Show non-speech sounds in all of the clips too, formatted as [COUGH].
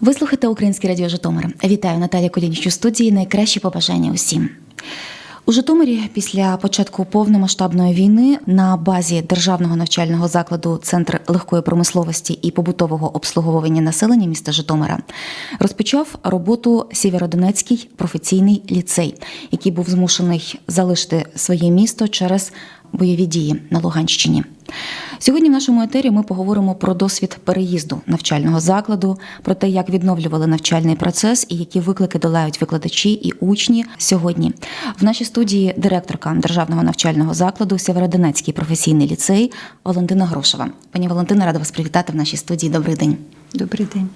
Ви слухаєте Українське радіо Житомир. Вітаю Наталія Колініч у студії. Найкращі побажання усім. У Житомирі після початку повномасштабної війни на базі державного навчального закладу Центр легкої промисловості і побутового обслуговування населення міста Житомира розпочав роботу Сєвєродонецький професійний ліцей, який був змушений залишити своє місто через бойові дії на Луганщині. Сьогодні в нашому етері ми поговоримо про досвід переїзду навчального закладу, про те, як відновлювали навчальний процес і які виклики долають викладачі і учні сьогодні. В нашій студії директорка державного навчального закладу Сєвєродонецький професійний ліцей Валентина Грошева. Пані Валентина, рада вас привітати в нашій студії. Добрий день. Добрий день.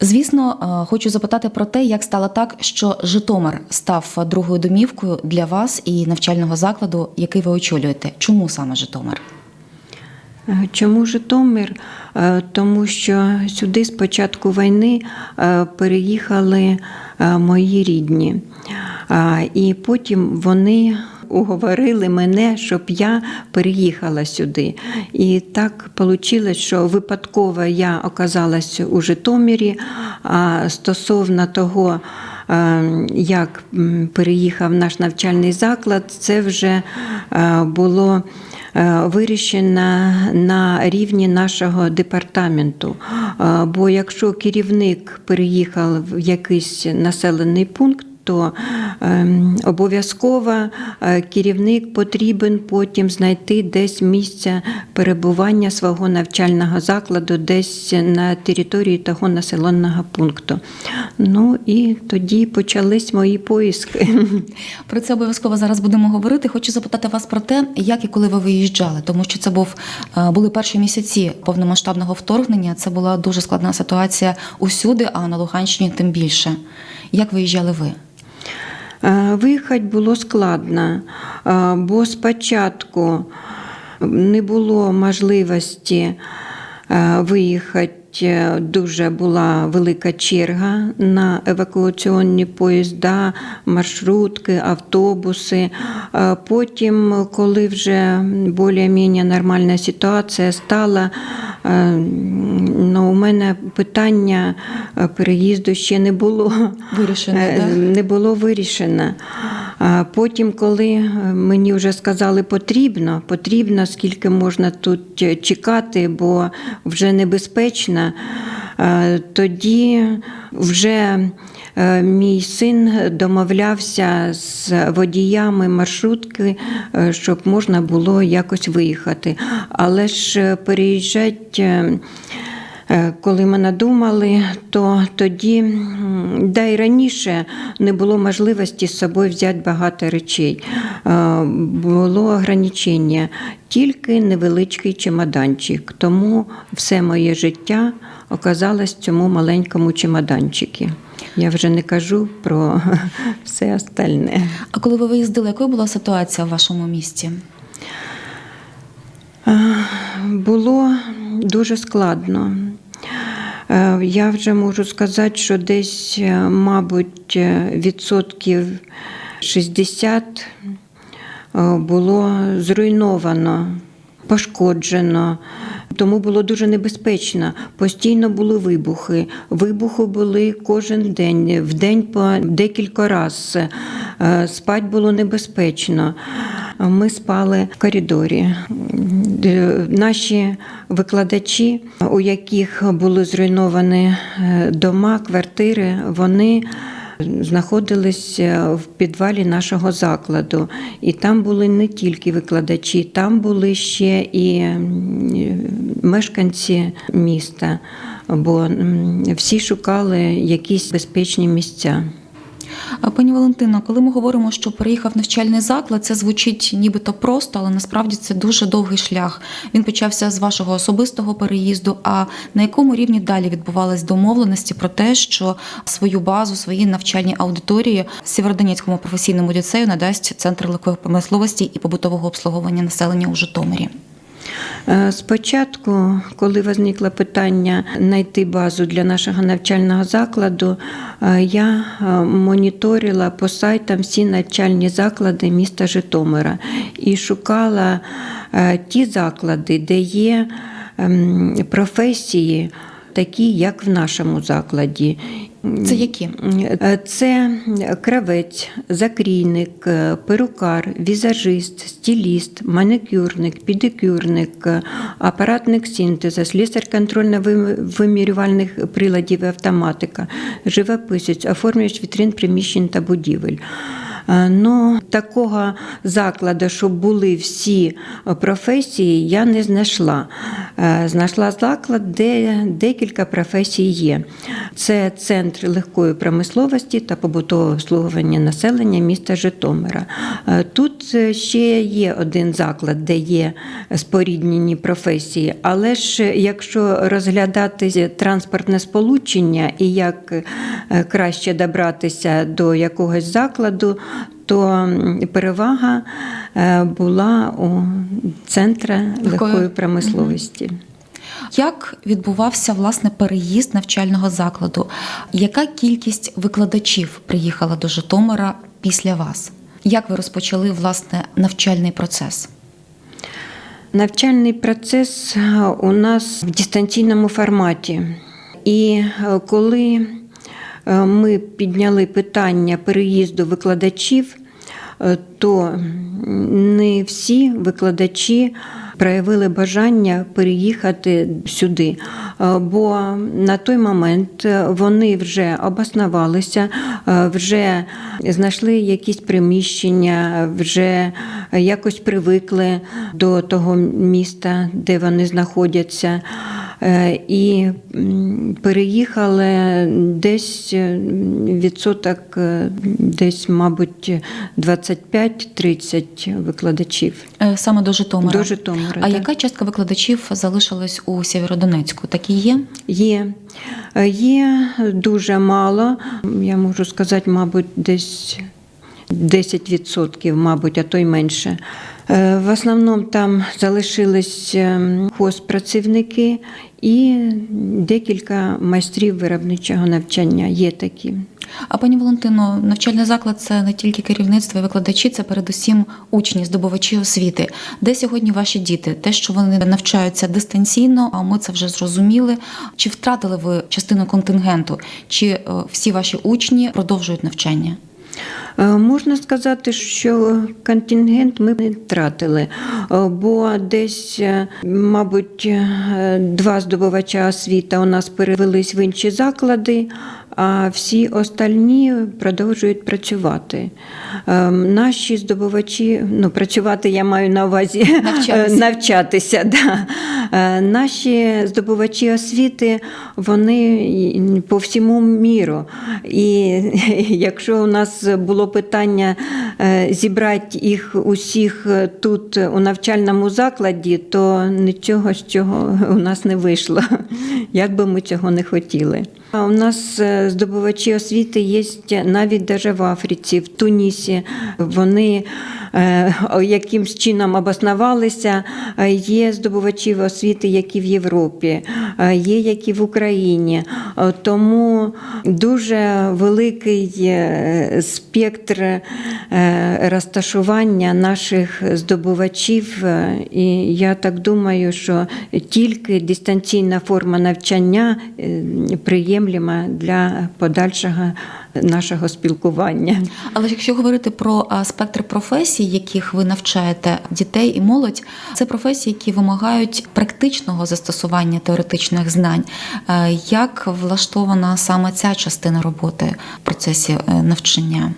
Звісно, е, хочу запитати про те, як стало так, що Житомир став другою домівкою для вас і навчального закладу, який ви очолюєте. Чому саме Житомир? Е, Чому Житомир? Е, Тому що сюди з початку війни переїхали мої рідні. І потім вони уговорили мене, щоб я переїхала сюди. І так вийшло, що випадково я оказалась у Житомирі. А стосовно того, е, як переїхав наш навчальний заклад, це вже е, було е, вирішено на рівні нашого департаменту. Бо якщо керівник переїхав в якийсь населений пункт, то ем, обов'язково е, керівник потрібен потім знайти десь місце перебування свого навчального закладу, десь на території того населеного пункту. Ну і тоді почались мої поїзки. [LAUGHS] Про це обов'язково зараз будемо говорити. Хочу запитати вас про те, як і коли ви виїжджали, тому що це був е, були перші місяці повномасштабного вторгнення. Це була дуже складна ситуація усюди, а на Луганщині тим більше. Як виїжджали ви? Е, Виїхати було складно, е, бо спочатку не було можливості е, виїхати. Дуже була велика черга на евакуаційні поїзда, маршрутки, автобуси. Потім, коли вже більш-менш нормальна ситуація стала, ну, у мене питання е, переїзду ще не було. Вирішено, Е, не було вирішено. Потім, коли е, мені вже сказали, потрібно, потрібно, скільки можна тут е, чекати, бо вже небезпечно, е, тоді вже е, мій син домовлявся з водіями маршрутки, е, щоб можна було якось виїхати. Але ж е, переїжджати. е, Е, Коли ми надумали, то тоді, да й раніше не було можливості з собою взяти багато речей. Е, Було ограничення, тільки невеличкий чемоданчик. Тому все моє життя оказалось в цьому маленькому чемоданчику. Я вже не кажу про [LAUGHS] все остальне. А коли ви виїздили, якою була ситуація в вашому місті? Було дуже складно. Е, Я вже можу сказати, що десь, е, мабуть, е, відсотків 60 е, було зруйновано, пошкоджено. Тому було дуже небезпечно. Постійно були вибухи. Вибухи були кожен день, в день по декілька разів. Е, Спать було небезпечно. Ми спали в коридорі. Е, Наші викладачі, у яких були зруйновані е, дома, квартири, вони знаходились в підвалі нашого закладу. І там були не тільки викладачі, там були ще і мешканці міста, бо всі шукали якісь безпечні місця. Пані Валентино, коли ми говоримо, що переїхав навчальний заклад, це звучить нібито просто, але насправді це дуже довгий шлях. Він почався з вашого особистого переїзду. А на якому рівні далі відбувались домовленості про те, що свою базу, свої навчальні аудиторії Сєвєродонецькому професійному ліцею надасть центр легкої промисловості і побутового обслуговування населення у Житомирі? Е, Спочатку, коли виникло питання знайти базу для нашого навчального закладу, е, я е, моніторила по сайтам всі навчальні заклади міста Житомира і шукала ті заклади, де є ем, професії, такі, як в нашому закладі. Це які? Е, Це кравець, закрійник, е, перукар, візажист, стіліст, манікюрник, підикюрник, е, апаратник синтеза, слісар контрольно-вимірювальних приладів і автоматика, живописець, оформлювач вітрин приміщень та будівель. Е, Ну, такого закладу, щоб були всі професії, я не знайшла. Е, Знайшла заклад, де декілька професій є. Це центр легкої промисловості та побутового обслуговування населення міста Житомира. Е, Тут е, ще є один заклад, де є споріднені професії, але ж якщо розглядати транспортне сполучення і як е, краще добратися до якогось закладу, то перевага е, була у центру Легкої- промисловості. Як відбувався власне переїзд навчального закладу? Яка кількість викладачів приїхала до Житомира після вас? Як ви розпочали власне навчальний процес? Навчальний процес е, у нас в дистанційному форматі. І е, коли ми підняли питання переїзду викладачів, е, то не всі викладачі проявили бажання переїхати сюди, Е, бо на той момент е, вони вже обоснувалися, е, вже знайшли якісь приміщення, вже якось привикли до того міста, де вони знаходяться. Е, І переїхали десь е, відсоток, е, десь, мабуть, 25-30 викладачів Саме до Житомира. до Житомира. А так. яка частка викладачів залишилась у Сєвєродонецьку? Такі є? Є. Є дуже мало. Я можу сказати, мабуть, десь 10%, мабуть, а то й менше. Е, В основному там залишились ем, хозпрацівники і декілька майстрів виробничого навчання. Є такі. А пані Валентино, навчальний заклад це не тільки керівництво і викладачі, це передусім учні, здобувачі освіти. Де сьогодні ваші діти? Те, що вони навчаються дистанційно, а ми це вже зрозуміли. Чи втратили ви частину контингенту? Чи е, всі ваші учні продовжують навчання? Е, Можна сказати, що контингент ми не втратили, е, бо десь, е, мабуть, два здобувача освіти у нас перевелись в інші заклади, а всі остальні продовжують працювати. Наші здобувачі, ну, працювати я маю на увазі Навчатися. навчатися. [LAUGHS] Да. Наші здобувачі освіти вони по всьому міру. І [LAUGHS] якщо у нас було питання е, зібрати їх усіх тут у навчальному закладі, то нічого з цього [LAUGHS] у нас не вийшло, як би ми цього не хотіли. А У нас е, здобувачі освіти є навіть даже в Африці, в Тунісі. Вони е, якимсь чином обоснувалися. Е, Є здобувачі освіти, які в Європі, є які в Україні. Тому дуже великий спектр розташування наших здобувачів. І я так думаю, що тільки дистанційна форма навчання е, приємлема для подальшого нашого спілкування. Але якщо говорити про спектр професій, яких ви навчаєте дітей і молодь, це професії, які вимагають практичного застосування теоретичних знань. Е, Як влаштована саме ця частина роботи в процесі е, навчання?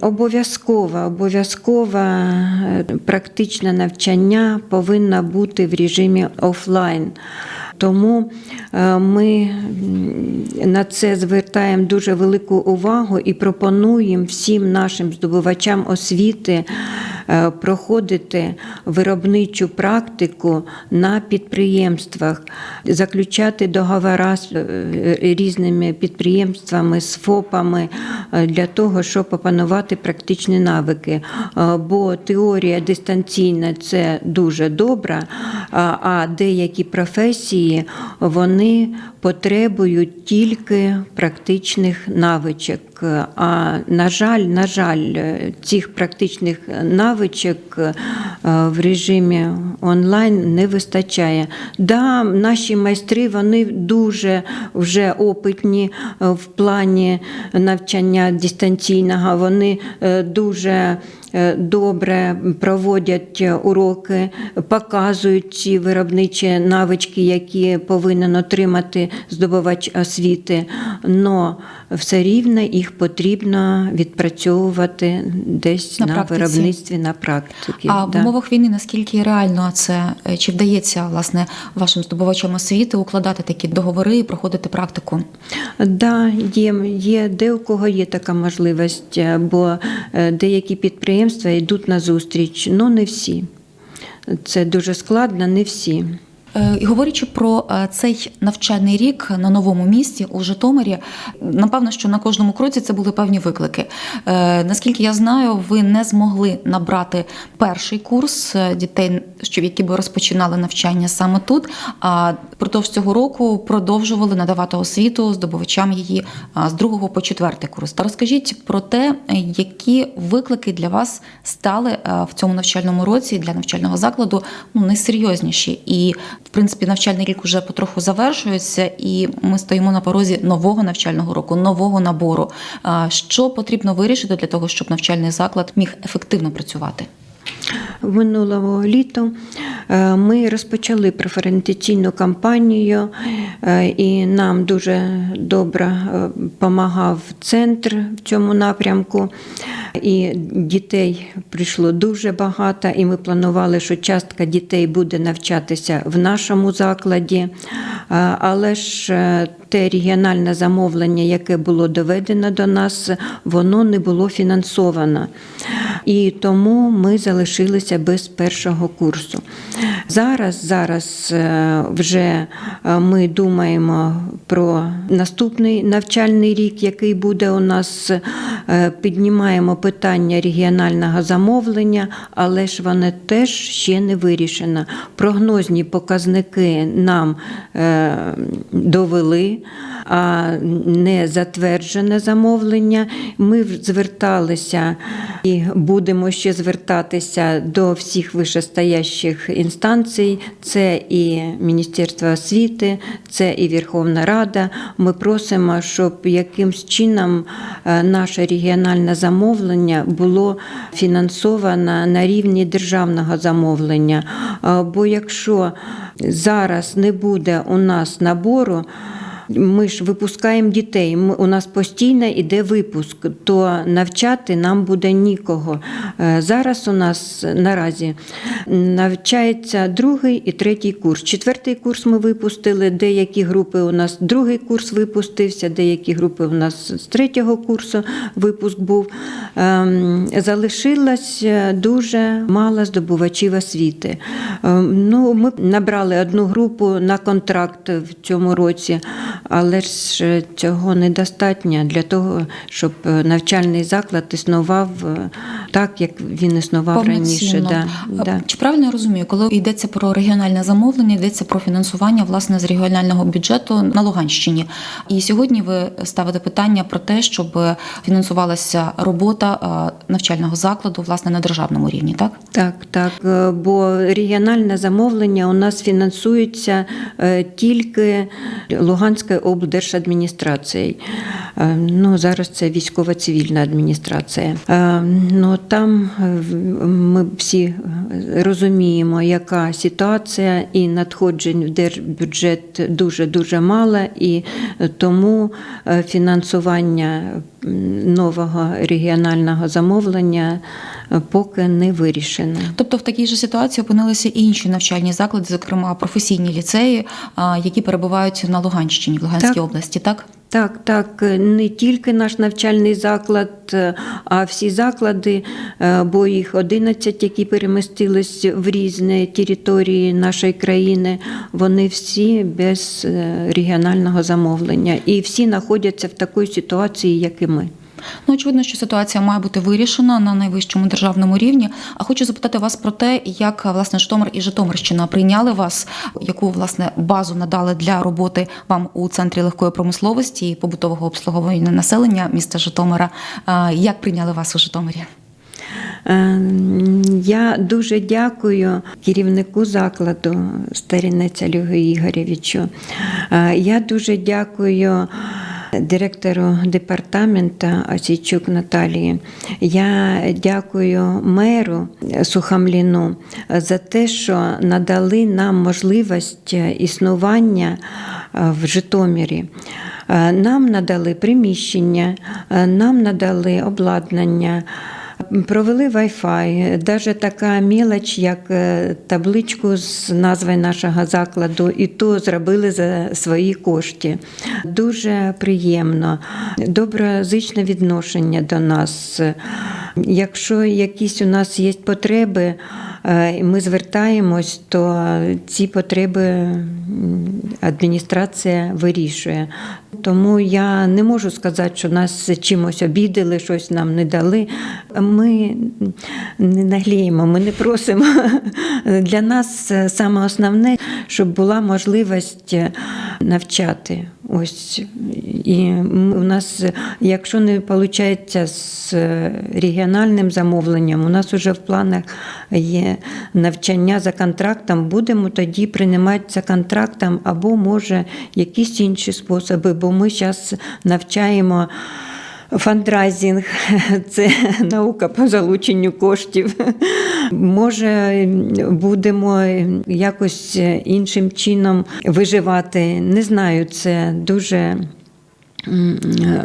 Обов'язково, обов'язково е, практичне навчання повинно бути в режимі офлайн. Тому е, ми на це звертаємо дуже велику увагу і пропонуємо всім нашим здобувачам освіти проходити виробничу практику на підприємствах, заключати договори з е, різними підприємствами, з ФОПами е, для того, щоб опанувати практичні навики. Е, Бо теорія дистанційна це дуже добра, а деякі професії вони потребують тільки практичних навичок. А на жаль, на жаль, е, цих практичних навичок навичок е, в режимі онлайн не вистачає. Да, наші майстри вони дуже вже опитні е, в плані навчання дистанційного. Вони е, дуже е, добре проводять уроки, показують ці виробничі навички, які повинен отримати здобувач освіти. Но все рівно їх потрібно відпрацьовувати десь На на, виробництві на практиці. А в умовах війни наскільки реально це е, чи вдається власне вашим здобувачам освіти укладати такі договори і проходити практику? Да, є, є де у кого є така можливість, е, бо е, деякі підприємства йдуть на зустріч, але не всі. Це дуже складно, не всі. Е, І говорячи про е, цей навчальний рік на новому місці у Житомирі, напевно, що на кожному кроці це були певні виклики. Е, Наскільки я знаю, ви не змогли набрати перший курс дітей, що які би розпочинали навчання саме тут. А впродовж цього року продовжували надавати освіту здобувачам її з другого по четвертий курс. Та розкажіть про те, які виклики для вас стали в цьому навчальному році для навчального закладу ну, найсерйозніші. І, принципі, навчальний рік уже потроху завершується, і ми стоїмо на порозі нового навчального року, нового набору. Що потрібно вирішити для того, щоб навчальний заклад міг ефективно працювати? Минулого літа е, ми розпочали преференційну кампанію, е, і нам дуже добре допомагав центр в цьому напрямку. І дітей прийшло дуже багато, і ми планували, що частка дітей буде навчатися в нашому закладі. Е, Але ж е, те регіональне замовлення, яке було доведено до нас, воно не було фінансовано. І тому ми залишилися без першого курсу. Зараз, зараз е, вже е, ми думаємо про наступний навчальний рік, який буде у нас. Е, Піднімаємо питання регіонального замовлення, але ж воно теж ще не вирішено. Прогнозні показники нам довели, а не затверджене замовлення. Ми зверталися і будемо ще звертатися до всіх вищестоящих інстанцій. Це і Міністерство освіти, це і Верховна Рада. Ми просимо, щоб якимсь чином е, наше регіональне замовлення було фінансовано на рівні державного замовлення. Е, Бо якщо зараз не буде у нас набору, ми ж випускаємо дітей. Ми, у нас постійно йде випуск, то навчати нам буде нікого. Е, Зараз у нас наразі навчається другий і третій курс. Четвертий курс ми випустили. Деякі групи у нас другий курс випустився, деякі групи у нас з третього курсу випуск був. Ем, Залишилось е, дуже мало здобувачів освіти. Ем, Ну, ми набрали одну групу на контракт в цьому році, але ж цього недостатньо для того, щоб е, навчальний заклад існував е, так, як він існував раніше. Да, да. Чи правильно я розумію, коли йдеться про регіональне замовлення, йдеться про фінансування власне з регіонального бюджету на Луганщині. І сьогодні ви ставите питання про те, щоб фінансувалася робота навчального закладу власне на державному рівні, так? Так, так, е, бо регіональне замовлення у нас фінансується е, тільки Луганською облдержадміністрацією. Е, Ну, зараз це військово-цивільна адміністрація. Ну, там е, ми всі е, розуміємо, яка ситуація, і надходжень в держбюджет дуже-дуже мало, і тому е, фінансування нового регіонального замовлення поки не вирішено. Тобто в такій же ситуації опинилися і інші навчальні заклади, зокрема професійні ліцеї, які перебувають на Луганщині, в Луганській Так. області, так? Так, так, не тільки наш навчальний заклад, е, а всі заклади, е, бо їх 11, які перемістились в різні території нашої країни, вони всі без е, регіонального замовлення. І всі знаходяться в такій ситуації, як і ми. Ну, очевидно, що ситуація має бути вирішена на найвищому державному рівні. А хочу запитати вас про те, як власне Житомир і Житомирщина прийняли вас, яку власне базу надали для роботи вам у центрі легкої промисловості і побутового обслуговування населення міста Житомира. Як прийняли вас у Житомирі? Е, Я дуже дякую керівнику закладу Старінець Олегу Ігоревичу. Е, Я дуже дякую директору департаменту Осійчук Наталії. Я дякую меру Сухамліну за те, що надали нам можливість існування е, в Житомирі. Е, Нам надали приміщення, е, нам надали обладнання. Провели Wi-Fi, навіть така мілоч, як е, табличку з назвою нашого закладу, і то зробили за свої кошти. Дуже приємно, доброзичне відношення до нас. Якщо якісь у нас є потреби, і ми звертаємось, то ці потреби адміністрація вирішує. Тому я не можу сказати, що нас чимось обідали, щось нам не дали. Ми не нагліємо, ми не просимо. [LAUGHS] Для нас саме основне, щоб була можливість навчати. Ось і у нас, якщо не виходить з регіональним замовленням, у нас вже в планах є навчання за контрактом. Будемо тоді приймати за контрактом або може якісь інші способи, бо ми зараз навчаємо. Фандрайзинг це наука по залученню коштів. Може, будемо якось іншим чином виживати. Не знаю, це дуже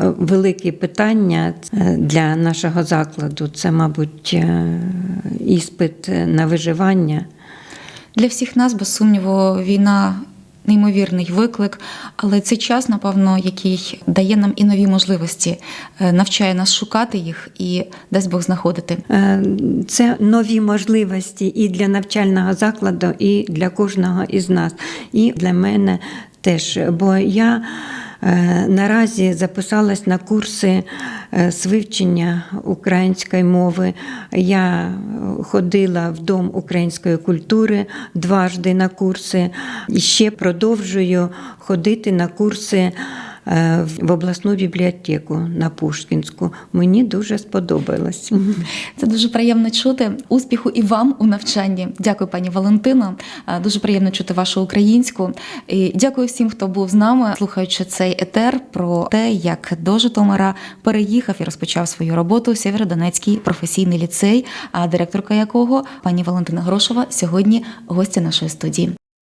велике питання для нашого закладу. Це, мабуть, е, іспит на виживання. Для всіх нас, без сумніву, війна неймовірний виклик, але це час, напевно, який дає нам і нові можливості, е, навчає нас шукати їх і дасть Бог знаходити. Е, Це нові можливості і для навчального закладу, і для кожного із нас, і для мене теж. Бо я наразі записалась на курси е, з вивчення української мови. Я ходила в Дом української культури дважди на курси. І ще продовжую ходити на курси е, в обласну бібліотеку на Пушкінську. Мені дуже сподобалось. Це дуже приємно чути. Успіху і вам у навчанні. Дякую, пані Валентино. Е, Дуже приємно чути вашу українську. І дякую всім, хто був з нами, слухаючи цей етер про те, як до Житомира переїхав і розпочав свою роботу Сєвєродонецький професійний ліцей, а директорка якого пані Валентина Грошова сьогодні гостя нашої студії.